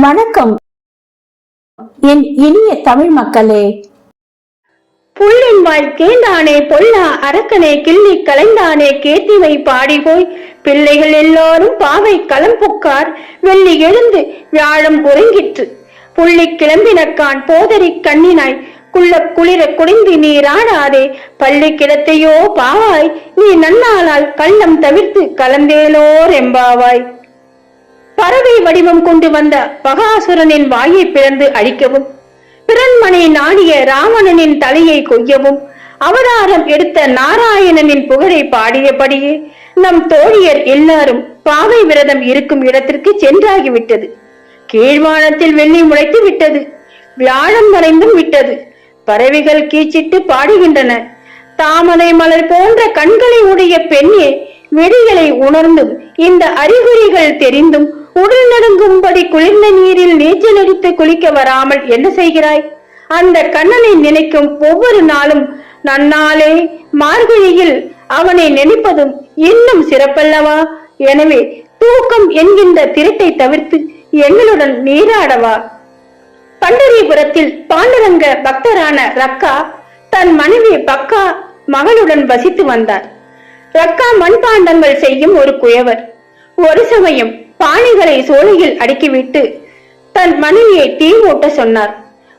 வணக்கம். என் இனிய தமிழ் மக்களே. புள்ளின் வாழ்க்கேந்தானே பொல்லா அரக்கனே கிள்ளி கலைந்தானே கேத்திவை பாடி போய் பிள்ளைகள் எல்லாரும் பாவை களம்புக்கார் வெள்ளி எழுந்து வியாழம் உறங்கிற்று. புள்ளி கிளம்பினக்கான் போதறி கண்ணினாய். குள்ள குளிர குடிந்து நீராடாதே பள்ளி கிடத்தையோ பாவாய். நீ நன்னாளால் கள்ளம் தவிர்த்து கலந்தேலோர் எம்பாவாய். பறவை வடிவம் கொண்டு வந்த பகாசுரனின் வாயை பிளந்து அழிக்கவும் பிறன்மனை நாடிய ராவணனின் தலையை கொய்யவும் அவதாரம் எடுத்த நாராயணனின் புகழை பாடியபடியே நம் தோழியர் எல்லாரும் பாவை விரதம் இருக்கும் இடத்திற்கு சென்றாகிவிட்டது. கீழ்வானத்தில் வெள்ளி முளைத்து விட்டது வியாழம் மறைந்தும் விட்டது. பறவைகள் கீச்சிட்டு பாடுகின்றன. தாமரை மலர் போன்ற கண்களை உடைய பெண்ணே வெடிகளை உணர்ந்தும் இந்த அறிகுறிகள் தெரிந்தும் உடல் நடுங்கும்படி குளிர்ந்த நீரில் நீச்சல் அடித்து குளிக்க வராமல் என்ன செய்கிறாய்? அந்த கண்ணனை நினைக்கும் ஒவ்வொரு நாளும் நன்னாளே மார்கழியில் அவனை நினைப்பதும் இன்னும் சிறப்பல்லவா? எனவே தூக்கம் என்கின்ற திரட்டை தவிர்த்து எங்களுடன் நீராடவா? பண்டரிபுரத்தில் பாண்டுரங்க பக்தரான ரக்கா தன் மனைவி பக்கா மகளுடன் வசித்து வந்தார். ரக்கா மண்பாண்டங்கள் செய்யும் ஒரு குயவர். ஒரு சமயம் பானைகளை சோலையில் அடுக்கிவிட்டு தன் மனைவியை தீ ஓட்ட சொன்னார்.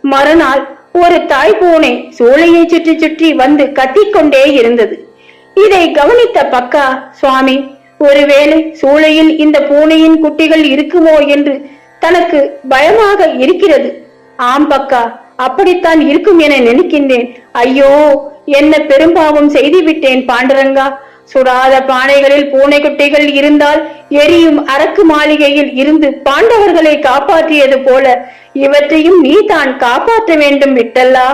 மறுநாள் ஒரு தாய் பூனை சோலையை சுற்றி சுற்றி வந்து கத்திக்கொண்டே இருந்தது. இதை கவனித்த பக்கா சுவாமி ஒருவேளை சூளையில் இந்த பூனையின் குட்டிகள் இருக்குமோ என்று தனக்கு பயமாக இருக்கிறது. ஆம் பக்கா அப்படித்தான் இருக்கும் என நினைக்கின்றேன். ஐயோ என்ன பெரும்பாவம் செய்து விட்டேன் சுடாத பானைகளில் பூனை குட்டிகள் இருந்தால் எரியும் அரக்கு மாளிகையில் இருந்து பாண்டவர்களை காப்பாற்றியது போல இவற்றையும் நீ தான் காப்பாற்ற வேண்டும் விட்டல்லா.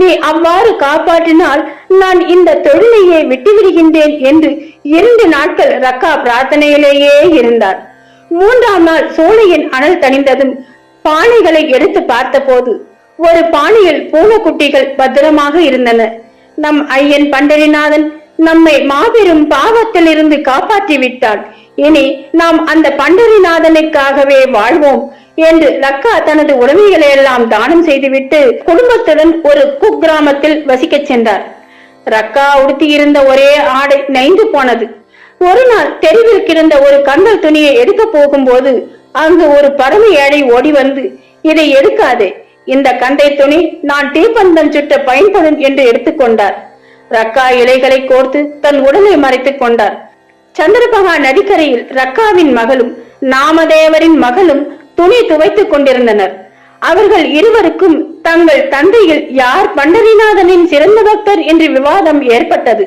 நீ அவ்வாறு காப்பாற்றினால் நான் இந்த தொழிலையே விட்டுவிடுகின்றேன் என்று இரண்டு நாட்கள் ரக்கா பிரார்த்தனையிலேயே இருந்தார். மூன்றாம் நாள் சோலையின் அனல் தணிந்ததும் பானைகளை எடுத்து பார்த்தபோது ஒரு பானையில் பூனைக்குட்டிகள் பத்திரமாக இருந்தன. நம் ஐயன் பண்டரிநாதன் நம்மை மாபெரும் பாவத்திலிருந்து காப்பாற்றி விட்டாள் இனி நாம் அந்த பண்டரிநாதனுக்காகவே வாழ்வோம் என்று லக்கா தனது உடமைகளை எல்லாம் தானம் செய்துவிட்டு குடும்பத்துடன் ஒரு குக்கிராமத்தில் வசிக்கச் சென்றார். ரக்கா உடுத்தியிருந்த ஒரே ஆடை நைந்து போனது. ஒரு நாள் தெருவில் கிடந்த ஒரு கந்தல் துணியை எடுக்க போகும்போது அங்கு ஒரு பறவை ஏழை ஓடி வந்து இதை எடுக்காதே. இந்த கந்தை துணி நான் தீப்பந்தம் சுட்ட பயன்படும் என்று எடுத்துக்கொண்டார். ரக்கா இலைகளை கோர்த்து தன் உடலை மறைத்துக் கொண்டார். சந்திரபகா நதிக்கரையில் ரக்காவின் மகளும் நாமதேவரின் மகளும் துணி துவைத்துக் கொண்டிருந்தனர். அவர்கள் இருவருக்கும் தங்கள் தந்தையில் யார் பண்டரிநாதனின் சிறந்த பக்தர் என்று விவாதம் ஏற்பட்டது.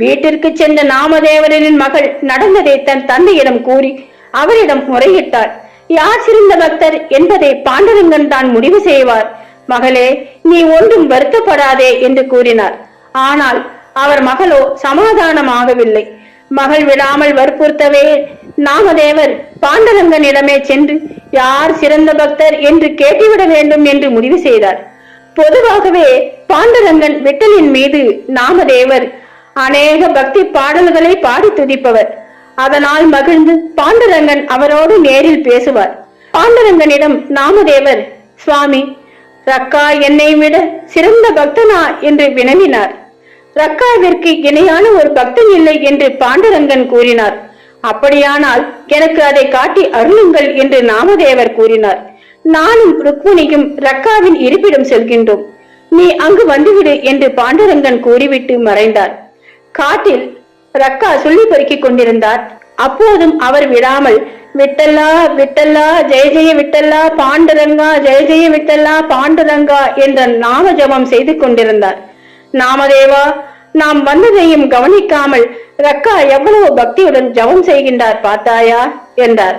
வீட்டிற்கு சென்ற நாமதேவரின் மகள் நடந்ததை தன் தந்தையிடம் கூறி அவரிடம் முறையிட்டார் யார் சிறந்த பக்தர் என்பதை பாண்டரங்கன் தான் முடிவு செய்வார். மகளே நீ ஒன்றும் வருத்தப்படாதே என்று கூறினார். ஆனால் அவர் மகளோ சமாதானமாகவில்லை. மகள் விடாமல் வற்புறுத்தவே நாமதேவர் பாண்டரங்கனிடமே சென்று யார் சிறந்த பக்தர் என்று கேட்டுவிட வேண்டும் என்று முடிவு செய்தார். பொதுவாகவே பாண்டரங்கன் விட்டலின் மீது நாமதேவர் அநேக பக்தி பாடல்களை பாடி துதிப்பவர். அதனால் மகிழ்ந்து பாண்டரங்கன் அவரோடு நேரில் பேசுவார். பாண்டரங்கனிடம் நாமதேவர் சுவாமி ரக்கா என்னை விட சிறந்த பக்தனா? என்று வினவினார். ரக்காவிற்கு இணையான ஒரு பக்தன் இல்லை என்று பாண்டரங்கன் கூறினார். அப்படியானால் எனக்கு அதை காட்டி அருளுங்கள் என்று நாமதேவர் கூறினார். நானும் ருக்மிணியும் ரக்காவின் இருப்பிடம் செல்கின்றோம். நீ அங்கு வந்துவிடு என்று பாண்டரங்கன் கூறிவிட்டு மறைந்தார். காட்டில் ரக்கா சொல்லி பெருக்கிக் கொண்டிருந்தார். அப்போதும் அவர் விடாமல் விட்டல்லா விட்டல்லா ஜெய ஜெய விட்டல்லா பாண்டரங்கா ஜெய ஜெய விட்டல்லா பாண்டரங்கா என்ற நாம ஜபம் செய்து கொண்டிருந்தார். நாமதேவா நாம் வந்ததையும் கவனிக்காமல் ரக்கா எவ்வளவு பக்தியுடன் ஜபம் செய்கின்றார் பார்த்தாயா? என்றார்.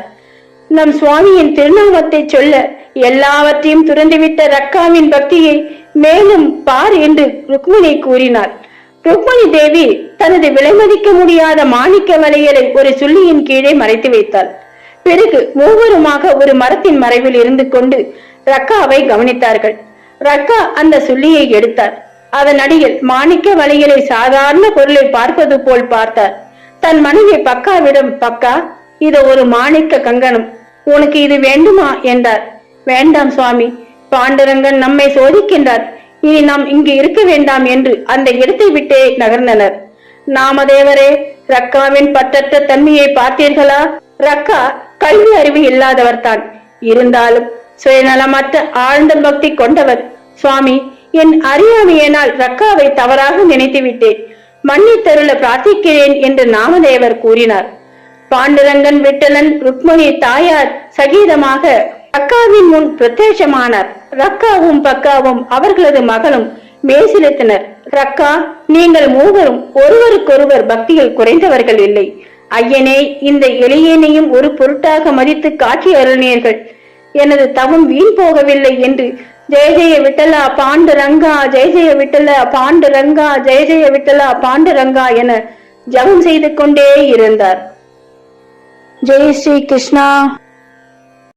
நம் சுவாமியின் திருநாமத்தை சொல்ல எல்லாவற்றையும் துறந்துவிட்ட ரக்காவின் பக்தியை மேலும் பார் என்று ருக்மிணி கூறினார். ருக்மணி தேவி தனது விலைமதிக்க முடியாத மாணிக்க வளையலை ஒரு சுள்ளியின் கீழே மறைத்து வைத்தாள். பிறகு மூவருமாக ஒரு மரத்தின் மறைவில் இருந்து கொண்டு ரக்காவை கவனித்தார்கள். ரக்கா அந்த சுள்ளியை எடுத்தார். அதன் அடியில் மாணிக்க வளையலை சாதாரண பொருளை பார்ப்பது போல் பார்த்தார் தன் மனைவி பக்காவிடம் பக்கா இது ஒரு மாணிக்க கங்கணம். உனக்கு இது வேண்டுமா? என்றார். வேண்டாம் சுவாமி. பாண்டரங்கன் நம்மை சோதிக்கின்றார். இனி நாம் இங்கு இருக்க வேண்டாம் என்று அந்த இடத்தை விட்டே நகர்ந்தனர். நாமதேவரே ரக்காவின் பற்றற்ற தன்மையை பார்த்தீர்களா? ரக்கா கல்வி அறிவு இல்லாதவர்தான். இருந்தாலும் சுயநலமற்ற ஆழ்ந்த பக்தி கொண்டவர். சுவாமி என் அறியாமையினால் ரக்காவை தவறாக நினைத்து விட்டேன். மன்னித்தருள பிரார்த்திக்கிறேன் என்று நாமதேவர் கூறினார். பாண்டுரங்கன் விட்டலன் ருக்மணி தாயார் சகீதமாக ரக்காவின் முன் பிரத்யட்சமானார் ரக்காவும் பக்காவும் அவர்களது மகளும் மேசிலித்தனர் ரக்கா நீங்கள் மூவரும் ஒருவருக்கொருவர் பக்தியில் குறைந்தவர்கள் இல்லை. ஐயனே இந்த எளியனையும் ஒரு பொருட்டாக மதித்து காட்சி அருளினீர்கள். எனது தவம் வீண் போகவில்லை என்று ஜெய ஜெய விட்டலா பாண்டுரங்கா ஜெய ஜெய விட்டலா பாண்டுரங்கா ஜெய ஜெய விட்டலா பாண்டுரங்கா என ஜபம் செய்து கொண்டே இருந்தார். ஜெய் ஸ்ரீ கிருஷ்ணா.